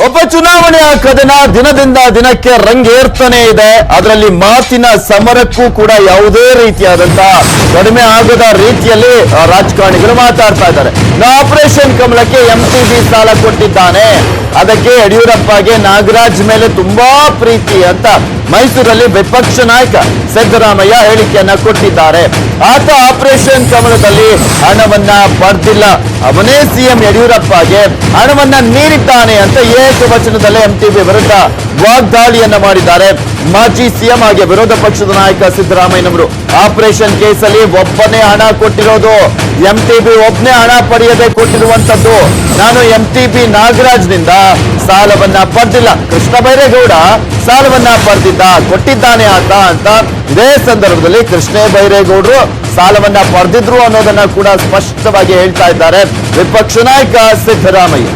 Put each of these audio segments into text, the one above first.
ಒಬ್ಬ ಚುನಾವಣೆಯ ಕದನ ದಿನದಿಂದ ದಿನಕ್ಕೆ ರಂಗೇರ್ತಾನೆ ಇದೆ. ಅದರಲ್ಲಿ ಮಾತಿನ ಸಮರಕ್ಕೂ ಕೂಡ ಯಾವುದೇ ರೀತಿಯಾದಂತಹ ಕಡಿಮೆ ಆಗದ ರೀತಿಯಲ್ಲಿ ರಾಜಕಾರಣಿಗಳು ಮಾತಾಡ್ತಾ ಇದ್ದಾರೆ. ಆಪರೇಷನ್ ಕಮಲಕ್ಕೆ ಎಂ ಸಾಲ ಕೊಟ್ಟಿದ್ದಾನೆ. ಅದಕ್ಕೆ ಯಡಿಯೂರಪ್ಪಗೆ ನಾಗರಾಜ್ ಮೇಲೆ ತುಂಬಾ ಪ್ರೀತಿ ಅಂತ ಮೈಸೂರಲ್ಲಿ ವಿಪಕ್ಷ ನಾಯಕ ಸಿದ್ದರಾಮಯ್ಯ ಹೇಳಿಕೆಯನ್ನ ಕೊಟ್ಟಿದ್ದಾರೆ. ಆತ ಆಪರೇಷನ್ ಕಮಲದಲ್ಲಿ ಹಣವನ್ನ ಪಡೆದಿಲ್ಲ ಅವನೇ ಸಿಎಂ ಯಡಿಯೂರಪ್ಪಗೆ ಹಣವನ್ನ ನೀಡಿದ್ದಾನೆ ಅಂತ ಏಕವಚನದಲ್ಲೇ ಎಂಟಿಬಿ ವಿರುದ್ಧ ವಾಗ್ದಾಳಿಯನ್ನ ಮಾಡಿದ್ದಾರೆ. ಮಾಜಿ ಸಿಎಂ ಹಾಗೆ ವಿರೋಧ ಪಕ್ಷದ ನಾಯಕ ಸಿದ್ದರಾಮಯ್ಯನವರು. ಆಪರೇಷನ್ ಕೇಸಲ್ಲಿ ಒಬ್ಬನೇ ಹಣ ಕೊಟ್ಟಿರೋದು. ಎಂಟಿಬಿ ಒಬ್ಬನೇ ಹಣ ಪಡೆಯದೆ ಕೊಟ್ಟಿರುವಂತದ್ದು. ನಾನು ಎಂಟಿಬಿ ನಾಗರಾಜ್ನಿಂದ ಸಾಲವನ್ನ ಪಡೆದಿಲ್ಲ. ಕೃಷ್ಣ ಬೈರೇಗೌಡ ಸಾಲವನ್ನ ಪಡೆದಿದ್ದ, ಕೊಟ್ಟಿದ್ದಾನೆ ಆತ ಅಂತ ಇದೇ ಸಂದರ್ಭದಲ್ಲಿ ಕೃಷ್ಣ ಬೈರೇಗೌಡರು ಸಾಲವನ್ನ ಪಡೆದಿದ್ರು ಅನ್ನೋದನ್ನ ಕೂಡ ಸ್ಪಷ್ಟವಾಗಿ ಹೇಳ್ತಾ ಇದ್ದಾರೆ ವಿಪಕ್ಷ ನಾಯಕ ಸಿದ್ದರಾಮಯ್ಯ.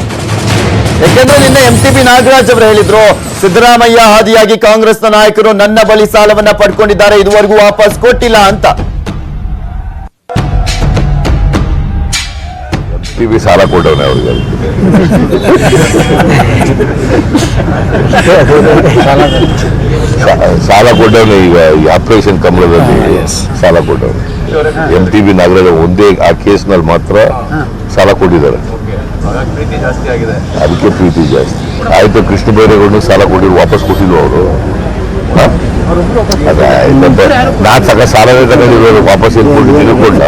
ಯಾಕೆಂದ್ರೆ ನಿನ್ನೆ ಎಂ ಟಿ ಬಿ ನಾಗರಾಜ್ ಅವರು ಹೇಳಿದ್ರು ಸಿದ್ದರಾಮಯ್ಯ ಹಾದಿಯಾಗಿ ಕಾಂಗ್ರೆಸ್ನ ನಾಯಕರು ನನ್ನ ಬಳಿ ಸಾಲವನ್ನ ಪಡ್ಕೊಂಡಿದ್ದಾರೆ ಇದುವರೆಗೂ ವಾಪಸ್ ಕೊಟ್ಟಿಲ್ಲ ಅಂತ. ಸಾಲ ಕೊಡೋಣ ಅವ್ರಿಗೆ. ಸಾಲ ಕೊಟ್ಟವನೆ ಈಗ ಈ ಆಪರೇಷನ್ ಕಮಲದಲ್ಲಿ. ಸಾಲ ಕೊಟ್ಟವನೆ. ಎಂ ಟಿ ಬಿ ನಾಗರಾಜ ಒಂದೇ ಆ ಕೇಸ್ನಲ್ಲಿ ಮಾತ್ರ ಸಾಲ ಕೊಟ್ಟಿದ್ದಾರೆ. ಅದಕ್ಕೆ ಪ್ರೀತಿ ಜಾಸ್ತಿ. ಆಯ್ತು ಕೃಷ್ಣ ಬೈರೇಗೌಡನು ಸಾಲ ಕೊಟ್ಟಿದ್ರು ವಾಪಸ್ ಕೊಟ್ಟಿಲ್ವ ಅವರು. ನಾನು ತಗ ಸಾಲವೇ ತಗೊಂಡಿರೋರು ವಾಪಸ್ ಏನು ಕೊಟ್ಟಿದ್ದೀನಿ ಕೊಡ್ಲ